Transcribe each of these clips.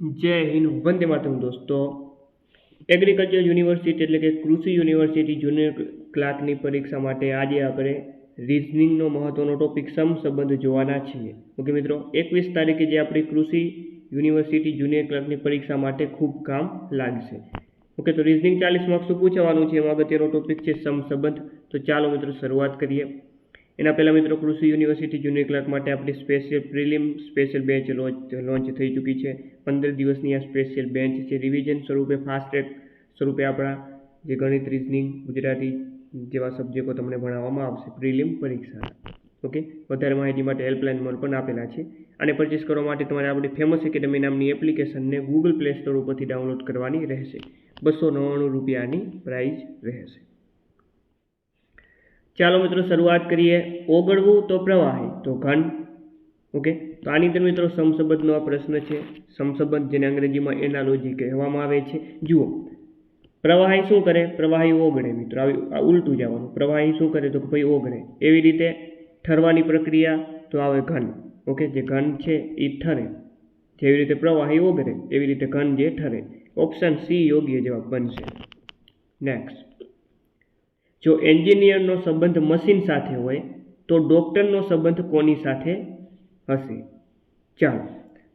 જય હિન્દ, વંદે માતરમ દોસ્તો. Agriculture university એટલે કે કૃષિ યુનિવર્સિટી જુનિયર ક્લાર્કની પરીક્ષા માટે આજે આપણે રિઝનિંગનો મહત્ત્વનો ટોપિક સમસંબંધ જોવાના છીએ. ઓકે મિત્રો, એકવીસ તારીખે જે આપણી કૃષિ યુનિવર્સિટી જુનિયર ક્લાર્કની પરીક્ષા માટે ખૂબ કામ લાગશે. ઓકે તો રિઝનિંગ ચાલીસ માર્ક્સનું પૂછવાનું છે, એમાં અગત્યનો ટોપિક છે સમસંબંધ. તો ચાલો મિત્રો, શરૂઆત કરીએ. એના પહેલાં મિત્રો કૃષિ યુનિવર્સિટી જુનિયર ક્લાર્ક માટે આપણી special prelim, special batch launch launch થઈ ચૂકી છે. પંદર દિવસની આ સ્પેશિયલ બેન્ચ છે. રિવિઝન સ્વરૂપે ફાસ્ટ ટ્રેક સ્વરૂપે આપણા જે ગણિત રિઝનિંગ ગુજરાતી જેવા સબ્જેક્ટો તમને ભણાવવામાં આવશે પ્રિલિમ પરીક્ષા ઓકે વધારે માહિતી માટે હેલ્પલાઇન નંબર પણ આપેલા છે. અને પરચેસ કરવા માટે તમારે આપણી ફેમસ એકેડમી નામની એપ્લિકેશનને ગૂગલ પ્લે સ્ટોર ઉપરથી ડાઉનલોડ કરવાની રહેશે. બસો નવ્વાણું રૂપિયાની પ્રાઇસ રહેશે. ચાલો મિત્રો શરૂઆત કરીએ. ઓગળવું તો પ્રવાહી. તો ઘન. ઓકે? તો આની અંદર મિત્રો સમસંબંધનો આ પ્રશ્ન છે. સમસંબંધ જેને અંગ્રેજીમાં એનાલોજી કહેવામાં આવે છે. જુઓ. પ્રવાહી શું કરે? પ્રવાહી ઓગળે મિત્રો. આવી આ ઉલટું જવાનું. પ્રવાહી શું કરે? તો ભાઈ ઓગળે. એવી રીતે ઠરવાની પ્રક્રિયા તો આવે ઘન. ઓકે? જે ઘન છે એ ઠરે. જેવી રીતે પ્રવાહી ઓગળે, એવી રીતે ઘન જે ઠરે. ઓપ્શન સી યોગ્ય જવાબ બનશે. નેક્સ્ટ જો એન્જિનિયરનો સંબંધ મશીન સાથે હોય, તો ડૉક્ટરનો સંબંધ કોની સાથે હશે? ચાલો,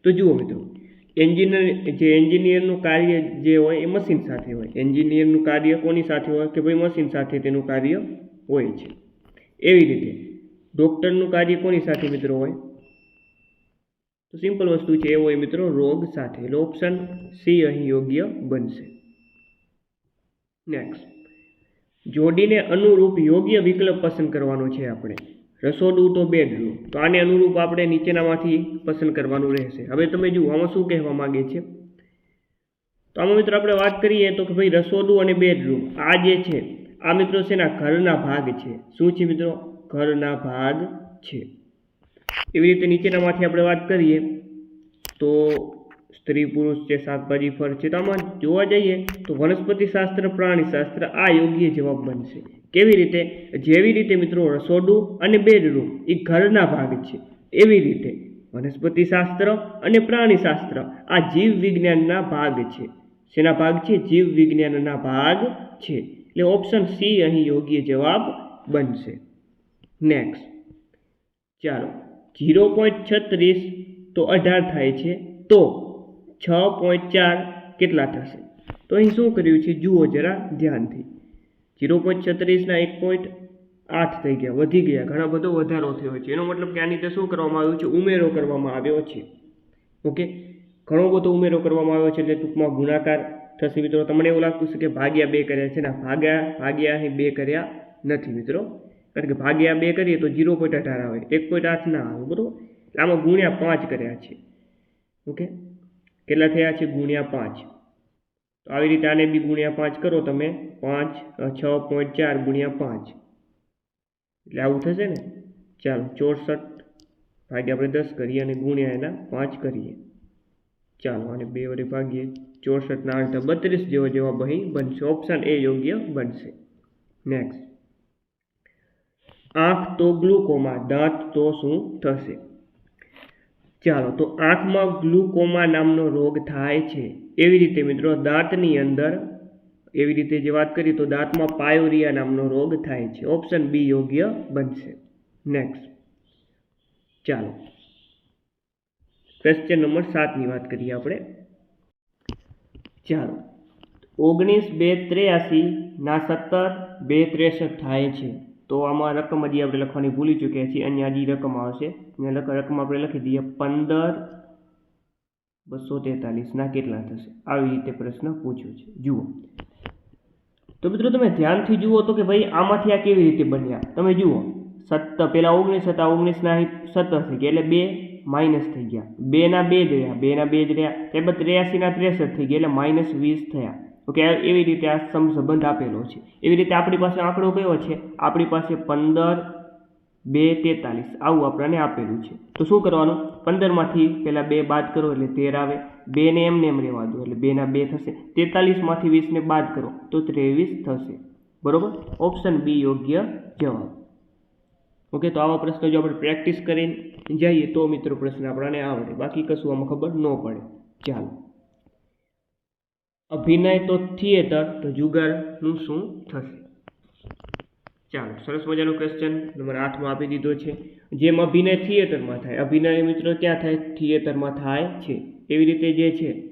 તો જુઓ મિત્રો એન્જિનિયર જે એન્જિનિયરનું કાર્ય જે હોય એ મશીન સાથે હોય. એન્જિનિયરનું કાર્ય કોની સાથે હોય કે ભાઈ મશીન સાથે તેનું કાર્ય હોય છે? એવી રીતે, ડૉક્ટરનું કાર્ય કોની સાથે મિત્રો હોય? તો સિમ્પલ વસ્તુ છે, એ હોય મિત્રો, રોગ સાથે. એટલે ઓપ્શન સી અહીં યોગ્ય બનશે. નેક્સ્ટ જોડીને અનુરૂપ યોગ્ય વિકલ્પ પસંદ કરવાનો છે આપણે. રસોડું તો બેડરૂમ તો આને અનુરૂપ આપણે નીચેનામાંથી પસંદ કરવાનું રહેશે. હવે તમે જુઓ, આમાં શું કહેવા માંગે છે? તો આમાં મિત્રો આપણે વાત કરીએ તો કે ભાઈ રસોડું અને બેડરૂમ આ જે છે, આ મિત્રો છે ઘરના ભાગ છે. શું છે મિત્રો? ઘરના ભાગ છે. એવી રીતે નીચેનામાંથી આપણે વાત કરીએ તો સ્ત્રી પુરુષ છે શાકભાજી, ફળ છે તો આમાં જોવા જઈએ તો વનસ્પતિ શાસ્ત્ર, પ્રાણી શાસ્ત્ર આ યોગ્ય જવાબ બનશે. કેવી રીતે? જેવી રીતે મિત્રો રસોડું અને બેડરૂમ એ ઘરના ભાગ છે. એવી રીતે વનસ્પતિ શાસ્ત્ર અને પ્રાણી શાસ્ત્ર આ જીવ વિજ્ઞાનના ભાગ છે. શેના ભાગ છે? જીવ વિજ્ઞાનના ભાગ છે. એટલે ઓપ્શન સી અહીં યોગ્ય જવાબ બનશે. નેક્સ્ટ. ચાલો. ઝીરો પોઈન્ટ છત્રીસ તો અઢાર થાય છે. તો છ પોઈન્ટ ચાર કેટલા થશે? તો અહીં શું કર્યું છે? જુઓ જરા ધ્યાનથી. ઝીરો પોઈન્ટ છત્રીસના એક પોઈન્ટ આઠ થઈ ગયા, વધી ગયા. ઘણા બધો વધારો થયો છે. એનો મતલબ કે આની અંદર શું કરવામાં આવ્યું છે? ઉમેરો કરવામાં આવ્યો છે. ઓકે? ઘણો બધો ઉમેરો કરવામાં આવ્યો છે એટલે ટૂંકમાં ગુણાકાર થશે. મિત્રો, તમને એવું લાગતું છે કે ભાગ્યા બે કર્યા છે. ને, ભાગ્યા ભાગ્યા અહીં બે કર્યા નથી, મિત્રો. કારણ કે ભાગ્યા બે કરીએ તો ઝીરો પોઈન્ટ અઢાર આવે. એક પોઈન્ટ આઠ ના આવે, બરાબર? આમાં ગુણ્યા પાંચ કર્યા છે. ઓકે? કેટલા થયા છે? ગુણ્યા પાંચ. તો આવી રીતે આને બી ગુણ્યા પાંચ કરો તમે. પાંચ છ પોઈન્ટ ચાર ગુણ્યા પાંચ. એટલે આવું થશે ને? ચાલો, ચોસઠ ભાગ્યા આપણે દસ કરીએ અને ગુણ્યા એના પાંચ કરીએ. ચાલો અને બે વડે ભાગીએ. ચોસઠના આઠ બત્રીસ જેવો જવાબ અહીં બનશે. ઓપ્શન એ યોગ્ય બનશે. નેક્સ્ટ આંખ તો ગ્લુકોમા, દાંત તો શું થશે? ચાલો તો આંખમાં ગ્લુકોમા નામનો રોગ થાય છે. એવી રીતે મિત્રો દાંતની અંદર, એવી રીતે જે વાત કરીએ તો દાંતમાં પાયોરિયા નામનો રોગ થાય છે. ઓપ્શન બી યોગ્ય બનશે. નેક્સ્ટ ચાલો. ક્વેશ્ચન નંબર સાતની વાત કરીએ આપણે. ચાલો. ઓગણીસ બે ત્રેયાસી ના સત્તર બે ત્રેસઠ થાય છે. તો આમાં રકમ હજી આપણે લખવાની ભૂલી ચૂક્યા છીએ. અહીંયા હજી રકમ આવશે. અહીંયા રકમ આપણે લખી દઈએ. પંદર બસો તેતાલીસના કેટલા થશે? આવી રીતે પ્રશ્ન પૂછ્યો છે. જુઓ. તો મિત્રો તમે ધ્યાનથી જુઓ તો કે ભાઈ આમાંથી આ કેવી રીતે બન્યા? તમે જુઓ. સત્તર પહેલાં ઓગણીસ હતા. ઓગણીસના સત્તર થઈ ગયા. એટલે બે માઇનસ થઈ ગયા. બેના બે જ રહ્યા. બેના બે જ રહ્યા. ત્યારબાદ ત્ર્યાસીના ત્રેસઠ થઈ ગયા. એટલે માઇનસ વીસ થયા. ઓકે એવી રીતે આ સમ સંબંધ આપેલો છે. એવી રીતે આપણી પાસે આંકડો કયો છે? આપણી પાસે પંદર, બે, તેતાલીસ. આવું આપણને આપેલું છે. તો શું કરવાનું? પંદરમાંથી પહેલાં બે બાદ કરો એટલે તેર આવે. બેને એમને એમ રહેવા દો એટલે બેના બે થશે. તેતાલીસમાંથી વીસને બાદ કરો તો ત્રેવીસ થશે. બરાબર? ઓપ્શન બી યોગ્ય જવાબ. ઓકે, તો આવા પ્રશ્નો જો આપણે પ્રેક્ટિસ કરીને જઈએ તો મિત્રો પ્રશ્ન આપણને આવડે. બાકી કશું આમાં ખબર ન પડે. ચાલો. અભિનય તો થિયેટર, તો જુગારનું શું થશે? ચાલો, સરસ મજાનો ક્વેશ્ચન નંબર આઠમાં આપી દીધો છે. જેમ અભિનય થિયેટરમાં થાય, અભિનય મિત્રો ક્યાં થાય? થિયેટરમાં થાય છે. એવી રીતે જે છે,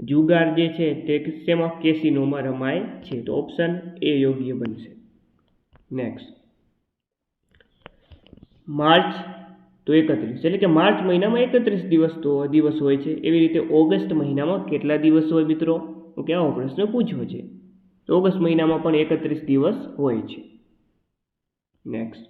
જુગાર જે છે, તે શેમાં કેસિનોમાં રમાય છે. તો ઓપ્શન એ યોગ્ય બનશે. નેક્સ્ટ માર્ચ તો એકત્રીસ. એટલે કે માર્ચ મહિનામાં એકત્રીસ દિવસ તો દિવસ હોય છે. એવી રીતે ઓગસ્ટ મહિનામાં કેટલા દિવસ હોય મિત્રો? ઓકે આવો પ્રશ્ન પૂછ્યો છે. તો ઓગસ્ટ મહિનામાં પણ એકત્રીસ દિવસ હોય છે. નેક્સ્ટ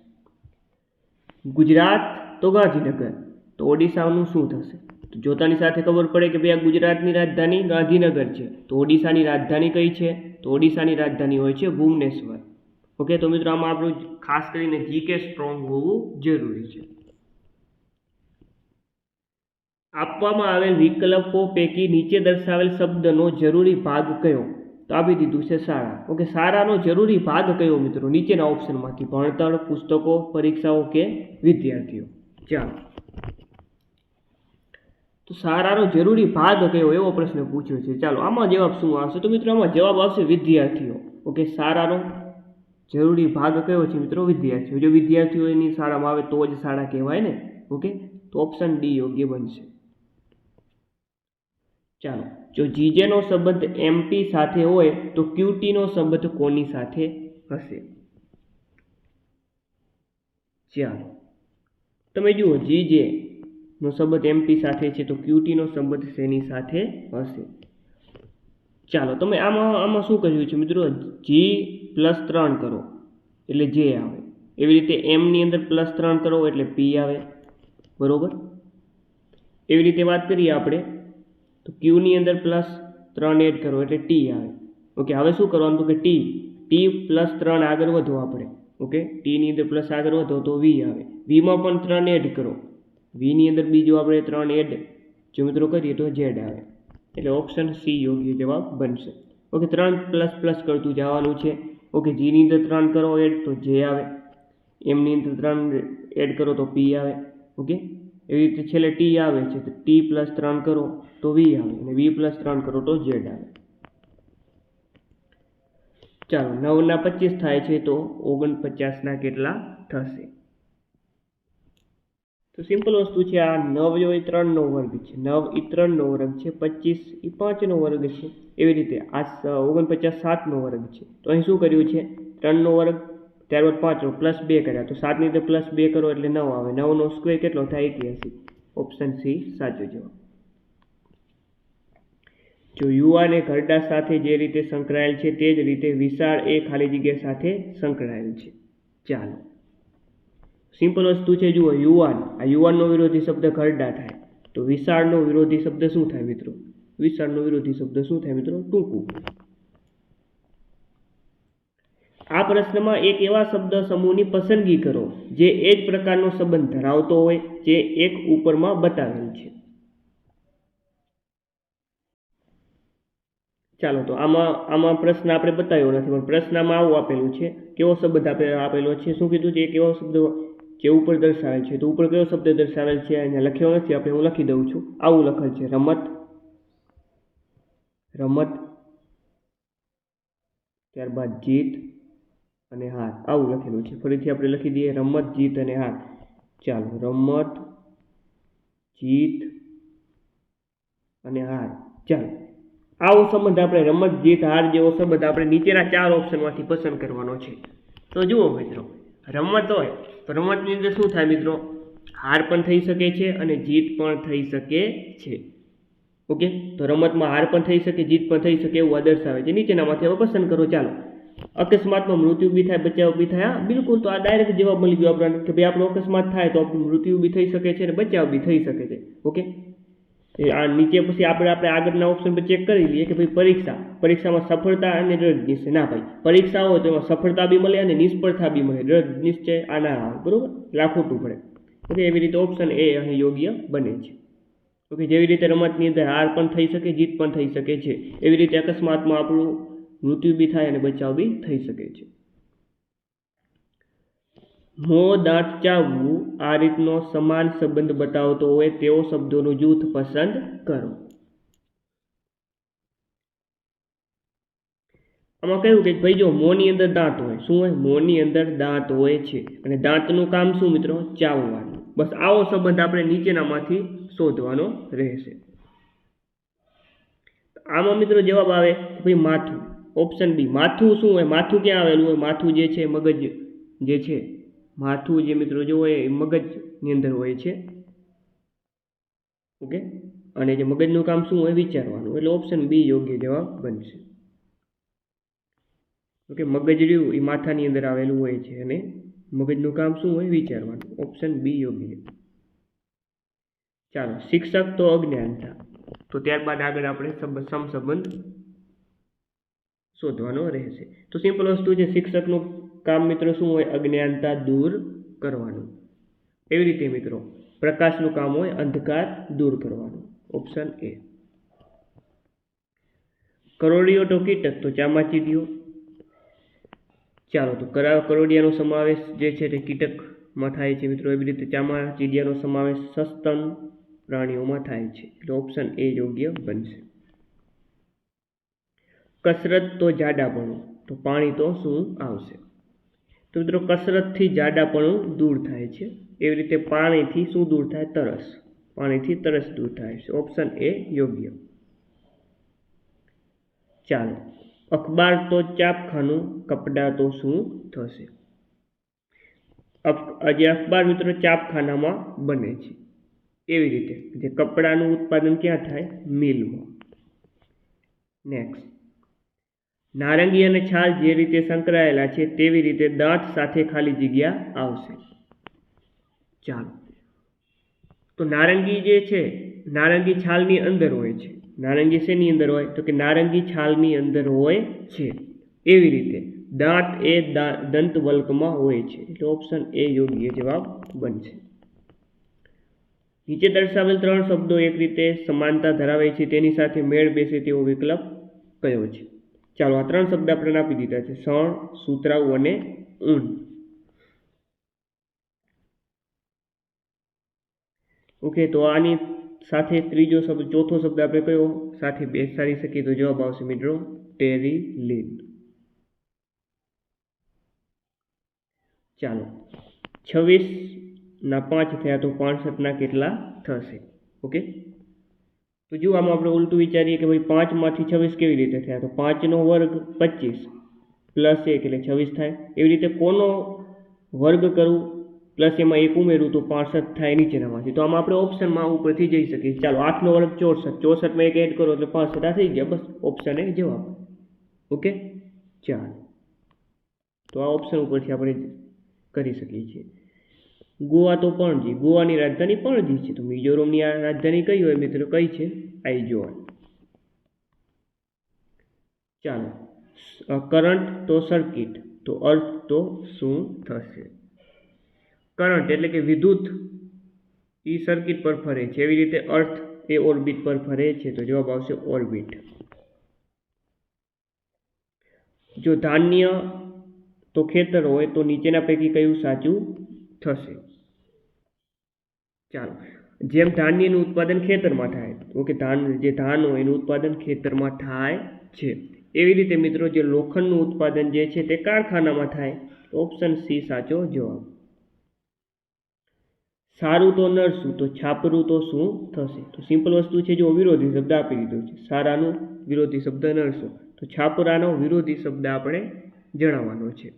ગુજરાત તો ગાંધીનગર. તો ઓડિશાનું શું થશે? તો જોતાની સાથે ખબર પડે કે ભાઈ આ ગુજરાતની રાજધાની ગાંધીનગર છે. તો ઓડિશાની રાજધાની કઈ છે? તો ઓડિશાની રાજધાની હોય છે ભુવનેશ્વર. ઓકે, તો મિત્રો આમાં આપણું ખાસ કરીને જીકે સ્ટ્રોંગ હોવું જરૂરી છે. આપવામાં આવેલ વિકલ્પો પૈકી નીચે દર્શાવેલ શબ્દનો જરૂરી ભાગ કયો? તો આપી દીધું છે શાળા ઓકે, સારાનો જરૂરી ભાગ કયો મિત્રો? નીચેના ઓપ્શનમાંથી ભણતર, પુસ્તકો, પરીક્ષાઓ કે વિદ્યાર્થીઓ. ચાલો. તો સારાનો જરૂરી ભાગ કયો? એવો પ્રશ્ન પૂછ્યો છે. ચાલો, આમાં જવાબ શું આવશે? તો મિત્રો, આમાં જવાબ આવશે વિદ્યાર્થીઓ. ઓકે, સારાનો જરૂરી ભાગ કયો છે મિત્રો? વિદ્યાર્થીઓ. જો વિદ્યાર્થીઓ એની શાળામાં આવે તો જ શાળા કહેવાય ને? ઓકે, તો ઓપ્શન ડી યોગ્ય બનશે. ચાલો, જો જીજેનો સંબંધ એમપી સાથે હોય, તો ક્યુટીનો સંબંધ કોની સાથે હશે? ચાલો, તમે જુઓ, જીજે નો સંબંધ એમપી સાથે છે, તો ક્યુટીનો સંબંધ શેની સાથે હશે? ચાલો, તમે આમાં આમાં શું કર્યું છે મિત્રો? જી પ્લસ ત્રણ કરો, એટલે જે આવે. એવી રીતે એમની અંદર પ્લસ ત્રણ કરો, એટલે પી આવે. બરોબર? એવી રીતે વાત કરીએ આપણે. તો ક્યુની અંદર પ્લસ ત્રણ એડ કરો એટલે ટી આવે. ઓકે હવે શું કરવાનું? કે ટી ટી પ્લસ ત્રણ આગળ વધો આપણે. ઓકે ટીની અંદર પ્લસ આગળ વધો તો વી આવે. વીમાં પણ ત્રણ એડ કરો. વીની અંદર બીજું આપણે ત્રણ એડ જો મિત્રો કરીએ તો ઝેડ આવે. એટલે ઓપ્શન સી યોગ્ય જવાબ બનશે. ઓકે ત્રણ પ્લસ પ્લસ કરતું જવાનું છે. ઓકે જીની અંદર ત્રણ કરો એડ તો જે આવે. એમની અંદર ત્રણ એડ કરો તો પી આવે. ઓકે એવી રીતે છેલ્લે ટી આવે છે, તો ટી પ્લસ ત્રણ કરો તો વી આવે અને વી પ્લસ ત્રણ કરો તો ઝેડ આવે. ચાલો, નવના પચીસ થાય છે તો ઓગણપચાસના કેટલા થશે? તો સિમ્પલ વસ્તુ છે, આ નવ જો એ ત્રણનો વર્ગ છે, નવ એ ત્રણનો વર્ગ છે, પચીસ એ પાંચનો વર્ગ છે. એવી રીતે આ ઓગણપચાસ સાતનો વર્ગ છે. તો અહીં શું કર્યું છે? ત્રણનો વર્ગ ત્યારબાદ પાંચનો પ્લસ બે કર્યા. તો સાતની તો પ્લસ બે કરો એટલે નવ આવે. નવનો સ્ક્વેર કેટલો થાય? એક્યાસી. ઓપ્શન સી સાચો જવાબ. જો યુવાન એ ઘરડા સાથે જે રીતે સંકળાયેલ છે, તે જ રીતે વિશાળ એ ખાલી જગ્યા સાથે સંકળાયેલ છે. ચાલો. સિમ્પલ વસ્તુ છે, જુઓ યુવાન આ યુવાનનો વિરોધી શબ્દ ઘરડા થાય. તો વિશાળનો વિરોધી શબ્દ શું થાય, મિત્રો? વિશાળનો વિરોધી શબ્દ શું થાય, મિત્રો? ટૂંકું આ પ્રશ્નમાં એક એવા શબ્દ સમૂહની પસંદગી કરો, જે એ જ પ્રકારનો સંબંધ ધરાવતો હોય, જે એક ઉપરમાં બતાવેલ છે. ચાલો તો આમાં આમાં પ્રશ્ન આપણે બતાવ્યો નથી, પણ પ્રશ્નમાં આવું આપેલું છે. કેવો શબ્દ આપે, આપેલો છે? શું કીધું છે? કેવો શબ્દ જે ઉપર દર્શાવેલ છે? તો ઉપર કયો શબ્દ દર્શાવેલ છે? અહીંયા લખ્યો નથી, આપણે હું લખી દઉં છું. આવું લખેલ છે. રમત. રમત. ત્યારબાદ જીત. અને હાર. આવું લખેલું છે. ફરીથી આપણે લખી દઈએ રમત, જીત અને હાર. ચાલો, રમત, જીત અને હાર. ચાલો. આવો સંબંધ આપણે રમત, જીત, હાર જેવો સંબંધ આપણે નીચેના ચાર ઓપ્શનમાંથી પસંદ કરવાનો છે. તો જુઓ મિત્રો, રમત હોય તો રમતની અંદર શું થાય મિત્રો? હાર પણ થઈ શકે છે અને જીત પણ થઈ શકે છે. ઓકે? તો રમતમાં હાર પણ થઈ શકે, જીત પણ થઈ શકે એવું આ દર્શાવે છે. નીચેનામાંથી હવે પસંદ કરો. ચાલો. અકસ્માતમાં મૃત્યુ બી થાય, બચાવ બી થાય બિલકુલ તો આ ડાયરેક્ટ જવાબ મળી ગયો આપણને કે ભાઈ, આપણો અકસ્માત થાય તો આપણું મૃત્યુ બી થઈ શકે છે અને બચાવ બી થઈ શકે છે, ઓકે? આ નીચે પછી આપણે આપણે આગળના ઓપ્શન પર ચેક કરી લઈએ કે ભાઈ, પરીક્ષા, પરીક્ષામાં સફળતા અને રદ નિશ્ચય. ના ભાઈ, પરીક્ષા હોય તો એમાં સફળતા બી મળે અને નિષ્ફળતા બી મળે. રદ નિશ્ચય આ ના આવે, બરાબર? એટલે ખોટું પડે. ઓકે, એવી રીતે ઓપ્શન એ અહીં યોગ્ય બને છે. ઓકે, જેવી રીતે રમતની અંદર હાર પણ થઈ શકે, જીત પણ થઈ શકે છે. એવી રીતે અકસ્માતમાં આપણું મૃત્યુ બી થાય અને બચાવ બી થઈ શકે છે. મોં દાંત ચાવવું આ રીતનો સમાન સંબંધ બતાવતો હોય તેવો શબ્દોનું જૂથ પસંદ કરો. આમાં કહ્યું કે ભાઈ જો મોંની અંદર દાંત હોય, શું હોય? મોંની અંદર દાંત હોય છે. અને દાંતનું કામ શું મિત્રો? ચાવવાનું. બસ આવો સંબંધ આપણે નીચેનામાંથી શોધવાનો રહેશે. આમાં મિત્રો જવાબ આવે, ભાઈ માથું. ઓપ્શન બી માથું શું હોય? માથું ક્યાં આવેલું હોય? માથું જે છે મગજ જે છે. માથું જે મિત્રો જો હોય, એ મગજની અંદર હોય છે. ઓકે અને જે મગજનું કામ શું હોય? વિચારવાનું. એટલે ઓપ્શન બી યોગ્ય જવાબ બનશે. ઓકે મગજ રહ્યું, એ માથાની અંદર આવેલું હોય છે અને મગજનું કામ શું હોય? વિચારવાનું. ઓપ્શન બી યોગ્ય. ચાલો, શિક્ષક તો અજ્ઞાનતા તો ત્યારબાદ આગળ આપણે સબ- સમસંબંધ શોધવાનો રહેશે. તો સિમ્પલ વસ્તુ છે, શિક્ષકનું કામ મિત્રો શું હોય? અજ્ઞાનતા દૂર કરવાનું. એવી રીતે મિત્રો, પ્રકાશનું કામ હોય, અંધકાર દૂર કરવાનું. ઓપ્શન એ કરોડિયો તો કીટક તો ચામાચીડિયો ચાલો તો કરા, કરોડિયાનો સમાવેશ જે છે તે કીટકમાં થાય છે મિત્રો. એવી રીતે ચામાચીડિયાનો સમાવેશ સસ્તન પ્રાણીઓમાં થાય છે. એટલે ઓપ્શન એ યોગ્ય બનશે. કસરત તો જાડાપણું તો પાણી તો શું આવશે? તો મિત્રો કસરતથી જાડાપણું દૂર થાય છે. એવી રીતે પાણીથી શું દૂર થાય? તરસ. પાણીથી તરસ દૂર થાય છે. ઓપ્શન એ યોગ્ય. ચાલો. અખબાર તો ચાપખાનું, કપડાં તો શું થશે? જે અખબાર મિત્રો ચાપખાનામાં બને છે. એવી રીતે, જે કપડાનું ઉત્પાદન ક્યાં થાય? મિલમાં. નેક્સ્ટ નારંગી અને છાલ જે રીતે સંકળાયેલા છે તેવી રીતે દાંત સાથે ખાલી જગ્યા આવશે. ચાલો. તો નારંગી જે છે, નારંગી છાલની અંદર હોય છે. નારંગી શેની અંદર હોય? તો કે નારંગી છાલની અંદર હોય છે. એવી રીતે દાંત એ દંત વલ્કમાં હોય છે. એટલે ઓપ્શન એ યોગ્ય જવાબ બનશે. નીચે દર્શાવેલ ત્રણ શબ્દો એક રીતે સમાનતા ધરાવે છે. તેની સાથે મેળ બેસે તેવો વિકલ્પ કયો છે? ચાલો આ ત્રણ શબ્દ આપણે આપી દીધા છે. સણ, સુતરાઉ અને ઊન. ઓકે, તો આની સાથે ત્રીજો શબ્દ, ચોથો શબ્દ આપણે કયો? સાથે બેસાડી શકીએ તો જવાબ આવશે મિત્રો ટેરી લીન ચાલો, છવ્વીસ ના પાંચ થયા તો પાંસઠના કેટલા થશે? ઓકે? તો જો આમાં આપણે ઉલટું વિચારીએ કે ભાઈ પાંચમાંથી છવ્વીસ કેવી રીતે થયા? તો પાંચનો વર્ગ પચીસ પ્લસ એક એટલે છવ્વીસ થાય. એવી રીતે કોનો વર્ગ કરવું પ્લસ એમાં એક ઉમેરું તો પાસઠ થાય નીચેનામાંથી. તો આમાં આપણે ઓપ્શનમાં ઉપરથી જઈ શકીએ. ચાલો, આઠનો વર્ગ ચોસઠ. ચોસઠમાં એક એડ કરો એટલે પાસઠ આ થઈ ગયા. બસ ઓપ્શન એ જવાબ. ઓકે? ચાલો. તો આ ઓપ્શન ઉપરથી આપણે કરી શકીએ છીએ. ગોવા તો પણજી ગોવાની રાજધાની પણજી છે. તો મિઝોરમની આ રાજધાની કઈ હોય? મિત્રો કઈ છે? આઈજોલ ચાલો કરંટ તો સર્કિટ. તો અર્થ તો શું થશે? કરંટ એટલે કે વિદ્યુત એ સર્કિટ પર ફરે છે. એવી રીતે અર્થ એ ઓર્બિટ પર ફરે છે. તો જવાબ આવશે ઓર્બિટ. જો ધાન્ય તો ખેતર હોય તો નીચેના પૈકી કયું સાચું થશે? ચાલો. જેમ ધાન્યનું ઉત્પાદન ખેતરમાં થાય, ઓકે, ધાન, જે ધાન હોય એનું ઉત્પાદન ખેતરમાં થાય છે. એવી રીતે મિત્રો જે લોખંડનું ઉત્પાદન જે છે તે કારખાનામાં થાય. ઓપ્શન સી, સાચો જવાબ. સારું તો નરશું તો છાપરું તો શું થશે? તો સિમ્પલ વસ્તુ છે, જો વિરોધી શબ્દ આપી દીધો છે. સારાનું વિરોધી શબ્દ નરસો. તો છાપરાનો વિરોધી શબ્દ આપણે જણાવવાનો છે.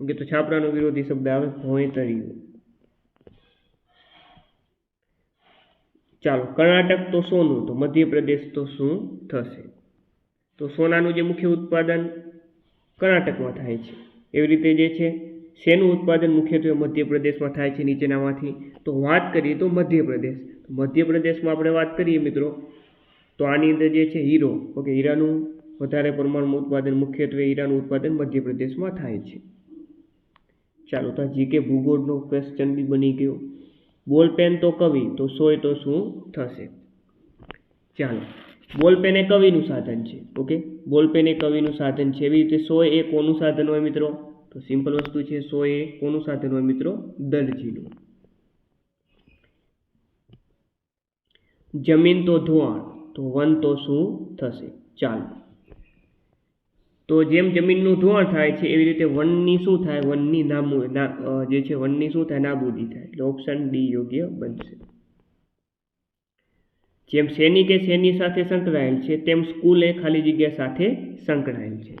ઓકે, તો છાપરાનો વિરોધી શબ્દ આવે ભોંયતરિયું ચાલો, કર્ણાટક તો સોનું, તો મધ્યપ્રદેશ તો શું થશે? તો સોનાનું જે મુખ્ય ઉત્પાદન કર્ણાટકમાં થાય છે. એવી રીતે જે છે, શેનું ઉત્પાદન મુખ્યત્વે મધ્યપ્રદેશમાં થાય છે, નીચેનામાંથી? તો વાત કરીએ તો મધ્યપ્રદેશ. મધ્યપ્રદેશમાં આપણે વાત કરીએ મિત્રો, તો આની અંદર જે છે, હીરો. ઓકે, હીરાનું વધારે પ્રમાણમાં ઉત્પાદન મુખ્યત્વે હીરાનું ઉત્પાદન મધ્યપ્રદેશમાં થાય છે. ચાલો, તો જીકે ભૂગોળનો ક્વેશ્ચન બી બની ગયો. બોલ પેન તો કવિ, તો સોય તો શું થશે? ચાલો બોલ પેન એ કવિનું સાધન છે, ઓકે? બોલ પેન એ કવિનું સાધન છે. એવી રીતે સોય એ કોનું સાધન હોય મિત્રો? તો સિમ્પલ વસ્તુ છે, સોય એ કોનું સાધન હોય મિત્રો? દરજીનું. જમીન તો ધોવાણ, તો વન તો શું થશે? ચાલો. તો જેમ જમીનનું ધોવાણ થાય છે, એવી રીતે વનની શું થાય? વનની નામુ જે છે, વનની શું થાય? નાબૂદી થાય. એટલે ઓપ્શન ડી યોગ્ય બનશે. જેમ સૈનિક એ સૈન્ય સાથે સંકળાયેલ છે, તેમ સ્કૂલ એ ખાલી જગ્યા સાથે સંકળાયેલ છે.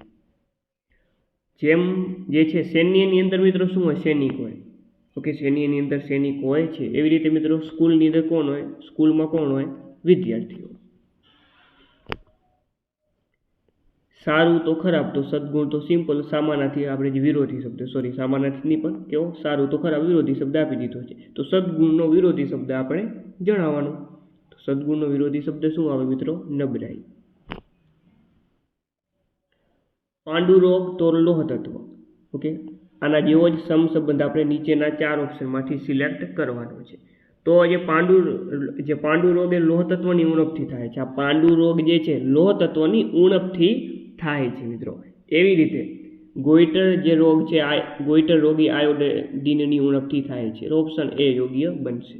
જેમ જે છે સૈન્યની અંદર મિત્રો શું હોય? સૈનિક હોય ઓકે સૈન્યની અંદર સૈનિક હોય છે? એવી રીતે મિત્રો સ્કૂલની અંદર કોણ હોય? સ્કૂલમાં કોણ હોય? વિદ્યાર્થીઓ. સારું તો ખરાબ તો સદગુણ તો સિમ્પલ સામાનાથી આપણે જે વિરોધી શબ્દ સોરી સામાનાથી નહીં પણ કેવો? સારું તો ખરાબ, વિરોધી શબ્દ આપી દીધો છે. તો સદગુણનો વિરોધી શબ્દ આપણે જણાવવાનો. તો સદગુણનો વિરોધી શબ્દ શું આવે મિત્રો? નબળાઈ. પાંડુરોગ તો લોહ તત્વ. ઓકે? આના જેવો જ સમસંબંધ આપણે નીચેના ચાર ઓપ્શનમાંથી સિલેક્ટ કરવાનો છે. તો જે પાંડુ જે પાંડુ રોગ એ લોહ ઉણપથી થાય છે. આ પાંડુ રોગ જે છે લોહ તત્વની ઉણપથી થાય છે મિત્રો. એવી રીતે ગોઈટર જે રોગ છે, આ ગોઈટર રોગી આયોડીનની ઉણપથી થાય છે. ઓપ્શન એ યોગ્ય બનશે.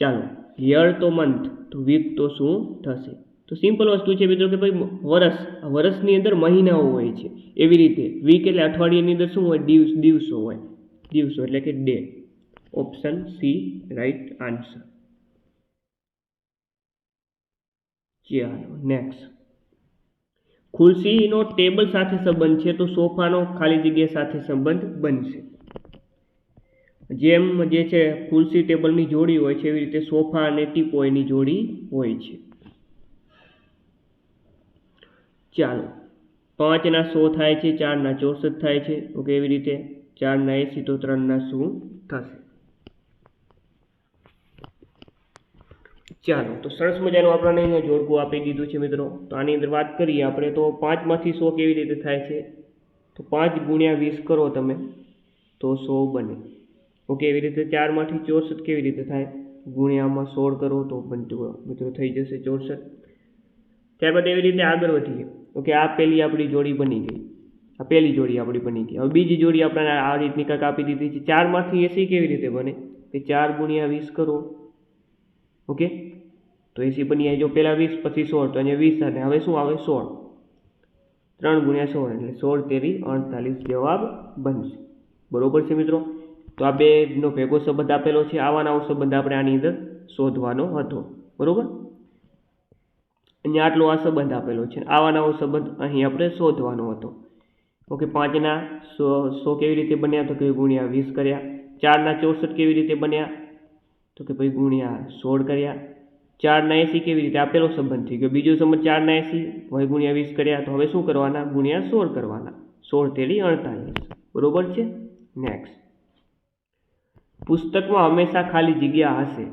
ચાલો, યર તો મંથ, તો વીક તો શું થશે? તો સિમ્પલ વસ્તુ છે મિત્રો કે ભાઈ વરસ વરસની અંદર મહિનાઓ હોય છે. એવી રીતે વીક એટલે અઠવાડિયાની અંદર શું હોય? દિવસ, દિવસો હોય. દિવસો એટલે કે day. Option C right answer ચાલો નેક્સ્ટ ખુરશીનો ટેબલ સાથે સંબંધ છે, તો સોફાનો ખાલી જગ્યા સાથે સંબંધ બનશે. જેમ જે છે, ખુરશી ટેબલની જોડી હોય છે, એવી રીતે સોફા અને ટીપોયની જોડી હોય છે. ચાલો, પાંચના સો થાય છે, ચારના ચોસઠ થાય છે, ઓકે, એવી રીતે ચારના એંસી તો ત્રણના શું થશે? ચાલો, તો સરસ મજાનું આપણને અહીંયા જોડકું આપી દીધું છે મિત્રો. તો આની અંદર વાત કરીએ આપણે, તો પાંચમાંથી સો કેવી રીતે થાય છે? તો પાંચ ગુણ્યા વીસ કરો તમે, તો સો બને. ઓકે, એવી રીતે ચારમાંથી ચોસઠ કેવી રીતે થાય? ગુણ્યામાં સોળ કરો, તો બનતું મિત્રો થઈ જશે ચોસઠ. ત્યારબાદ એવી રીતે આગળ વધીએ. ઓકે, આ પહેલી આપણી જોડી બની ગઈ. આ પહેલી જોડી આપણી બની ગઈ. હવે બીજી જોડી આપણે આ રીતની કાંઈક આપી દીધી છે. ચારમાંથી એસી કેવી રીતે બને? કે ચાર ગુણ્યા વીસ કરો. ઓકે? તો એસી બની જાય જો પહેલાં વીસ, પછી સોળ, તો અહીંયા વીસ અને હવે શું આવે? સોળ. ત્રણ ગુણ્યા સોળ એટલે સોળ તેરી અડતાલીસ જવાબ બનશે. બરોબર છે મિત્રો? તો આ બેનો ભેગો સંબંધ આપેલો છે. આવાનાવો સંબંધ આપણે આની અંદર શોધવાનો હતો. બરોબર? અહીંયા આટલો આ સંબંધ આપેલો છે. આવા નવો સંબંધ અહીં આપણે શોધવાનો હતો. ઓકે, પાંચના સો સો કેવી રીતે બન્યા? તો કે ગુણ્યા વીસ કર્યા. ચારના ચોસઠ કેવી રીતે બન્યા? તો કે ભાઈ ગુણ્યા સોળ કર્યા. ચારના એંસી કેવી રીતે આપેલો સંબંધ થઈ ગયો બીજો સંબંધ ચારના એંસી વય ગુણ્યા વીસ કર્યા, તો હવે શું કરવાના? ગુણ્યા સોળ કરવાના. સોળ તેડી અડતાલીસ. બરોબર છે? નેક્સ્ટ પુસ્તકમાં હંમેશા ખાલી જગ્યા હશે.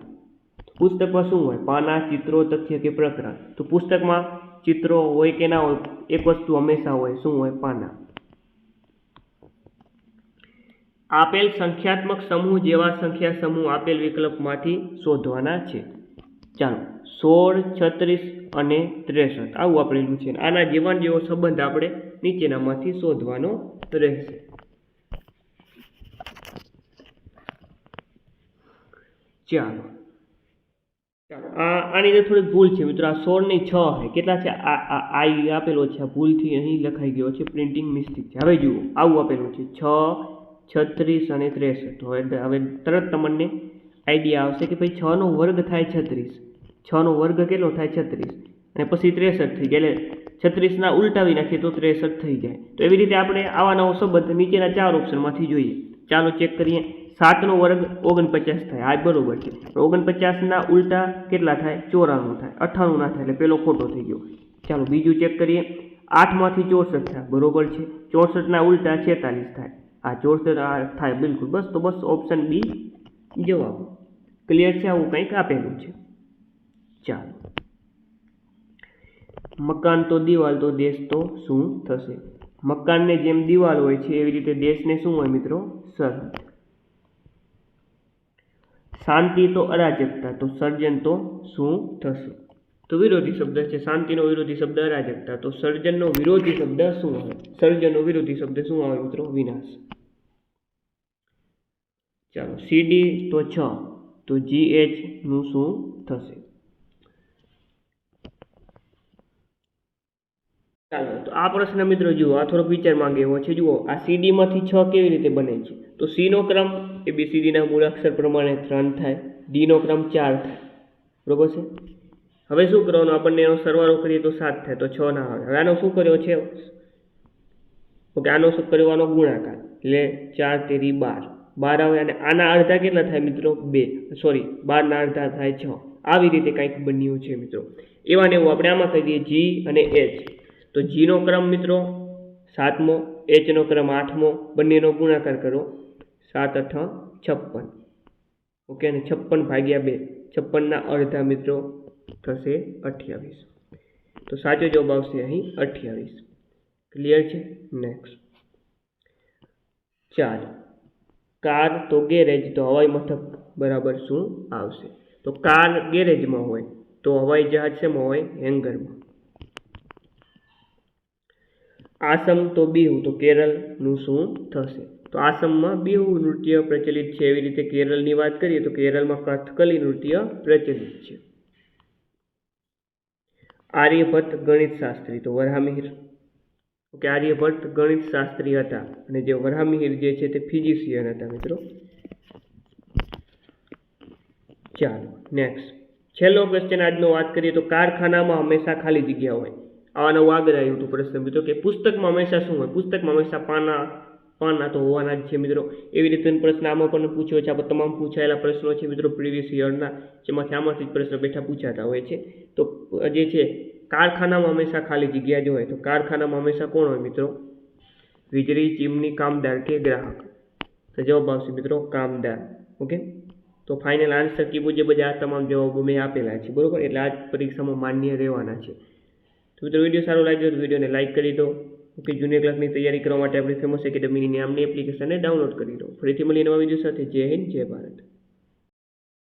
પુસ્તકમાં શું હોય? પાના, ચિત્રો, તથ્ય કે પ્રકરણ. તો પુસ્તકમાં ચિત્રો હોય કે ના હોય, એક વસ્તુ હંમેશા હોય. શું હોય? પાના. આપેલ સંખ્યાત્મક સમૂહ જેવા સંખ્યા સમૂહ આપેલ વિકલ્પમાંથી શોધવાના છે. ચાલો, સોળ, છત્રીસ અને ત્રેસઠ. આવું આપેલું છે. આના જીવન જેવો સંબંધ આપણે નીચેનામાંથી શોધવાનો રહેશે. ચાલો. ચાલો, આ, આની અંદર થોડીક ભૂલ છે મિત્રો. આ સોળની છ છે. કેટલા છે? આ આઈ આપેલો છે. આ ભૂલથી અહીં લખાઈ ગયો છે. પ્રિન્ટિંગ મિસ્ટેક છે. હવે જુઓ. આવું આપેલું છે. છ, છત્રીસ અને ત્રેસઠ. હવે હવે તરત તમને આઈડિયા આવશે કે ભાઈ છનો વર્ગ થાય છત્રીસ. છનો વર્ગ કેટલો થાય છત્રીસ? અને પછી ત્રેસઠ થઈ ગયા. એટલે છત્રીસના ઉલટાવી નાખીએ તો ત્રેસઠ થઈ જાય. તો એવી રીતે આપણે આવા નવો સંબંધ નીચેના ચાર ઓપ્શનમાંથી જોઈએ. ચાલો ચેક કરીએ. સાતનો વર્ગ ઓગણપચાસ થાય. આ બરોબર છે. ઓગણપચાસના ઉલટા કેટલા થાય? ચોરાણું થાય. અઠ્ઠાણું ના થાય. એટલે પેલો ખોટો થઈ ગયો. ચાલો બીજું ચેક કરીએ. આઠમાંથી ચોસઠ થાય. બરાબર છે. ચોસઠના ઉલટા છેતાલીસ થાય. આ ચોસઠ થાય. બિલકુલ. બસ, તો બસ ઓપ્શન બી જવાબ ક્લિયર છે આવું કંઈક આપેલું છે. ચાલો. મકાન તો દિવાલ તો દેશ તો શું થશે? મકાનને જેમ દિવાલ હોય છે, એવી રીતે દેશને શું હોય મિત્રો? સરહદ. શાંતિ તો અરાજકતા, તો સર્જન તો શું થશે? તો વિરોધી શબ્દ છે, શાંતિનો વિરોધી શબ્દ, અરાજકતા. તો સર્જનનો વિરોધી શબ્દ શું આવે સર્જનનો વિરોધી શબ્દ શું આવે મિત્રો? વિનાશ. ચાલો સીડી તો છ, તો જી એચનું શું થશે? ચાલો, તો આ પ્રશ્ન મિત્રો જુઓ, આ થોડોક વિચાર માંગે એવો છે. જુઓ, આ સીડીમાંથી છ કેવી રીતે બને છે? તો સીનો ક્રમ એ બી સીડીના મૂળાક્ષર પ્રમાણે ત્રણ થાય ડીનો ક્રમ ચાર થાય. બરોબર છે? હવે શું કરવાનું? આપણને એનો સરવાળો કરીએ તો સાત થાય, તો છ ના આવે. હવે આનો શું કર્યો છે? ઓકે, આનો શું કર્યો? આનો ગુણાકાર. એટલે ચાર તેરી બાર. બાર આવે અને આના અડધા કેટલા થાય મિત્રો? બે. સોરી બારના અડધા થાય છ. આવી રીતે કંઈક બન્યું છે મિત્રો. એવા ને એવું આપણે આમાં કહી દઈએ જી અને એચ તો જીનો ક્રમ મિત્રો, સાતમો એચનો ક્રમ આઠમો, બંનેનો ગુણાકાર કરો. સાત અઠ છપ્પન. ઓકે, અને છપ્પન ભાગ્યા બે. છપ્પનના અડધા મિત્રો થશે અઠ્યાવીસ. તો સાચો જવાબ આવશે અહીં અઠ્યાવીસ. ક્લિયર છે? નેક્સ્ટ ચાર કાર તો ગેરેજ, તો હવાઈ મથક બરાબર શું આવશે? તો કાર ગેરેજમાં હોય, તો હવાઈ જહાજ શેમાં હોય? હેંગરમાં. આસમ તો બિહુ, તો કેરળનું શું થશે? તો આસમમાં બિહુ નૃત્ય પ્રચલિત છે. એવી રીતે કેરળની વાત કરીએ તો કેરળમાં કથકલી નૃત્ય પ્રચલિત છે. આર્યભટ્ટ ગણિત શાસ્ત્રી તો વરાહમિહિર ઓકે આર્યભટ્ટ ગણિત શાસ્ત્રી હતા અને જે વરાહમિહિર જે છે તે ફિઝિશિયન હતા મિત્રો. ચાલો નેક્સ્ટ છેલ્લો ક્વેશ્ચન આજનો વાત કરીએ તો કારખાનામાં હંમેશા ખાલી જગ્યા હોય. આવા નવું આગળ આવ્યું હતું પ્રશ્ન મિત્રો કે પુસ્તકમાં હંમેશા શું હોય? પુસ્તકમાં હંમેશા પાના પાના તો હોવાના જ છે મિત્રો. એવી રીતે પ્રશ્ન આમાં પણ પૂછ્યો છે. આપણે તમામ પૂછાયેલા પ્રશ્નો છે મિત્રો પ્રીવિયસ યરના જેમાંથી આમાંથી જ પ્રશ્ન બેઠા પૂછાતા હોય છે. તો જે છે કારખાનામાં હંમેશા ખાલી જગ્યા જ હોય તો કારખાનામાં હંમેશા કોણ હોય મિત્રો? વીજળી, ચીમની કામદાર કે ગ્રાહક? તો જવાબ આવશે મિત્રો કામદાર. ઓકે? તો ફાઇનલ આન્સર કી મુજબ જ આ તમામ જવાબો મેં આપેલા છે, બરાબર? એટલે આ પરીક્ષામાં માન્ય રહેવાના છે. તો મિત્રો વીડિયો સારો લાગ્યો તો વિડીયોને લાઇક કરી દો. ઓકે? જુનિયર ક્લાસની તૈયારી કરવા માટે આપણી ફેમસ એકેડમીની નામની એપ્લિકેશનને ડાઉનલોડ કરી દો. ફરીથી મળીએ નવા વીડિયો સાથે. જય હિન્દ, જય ભારત.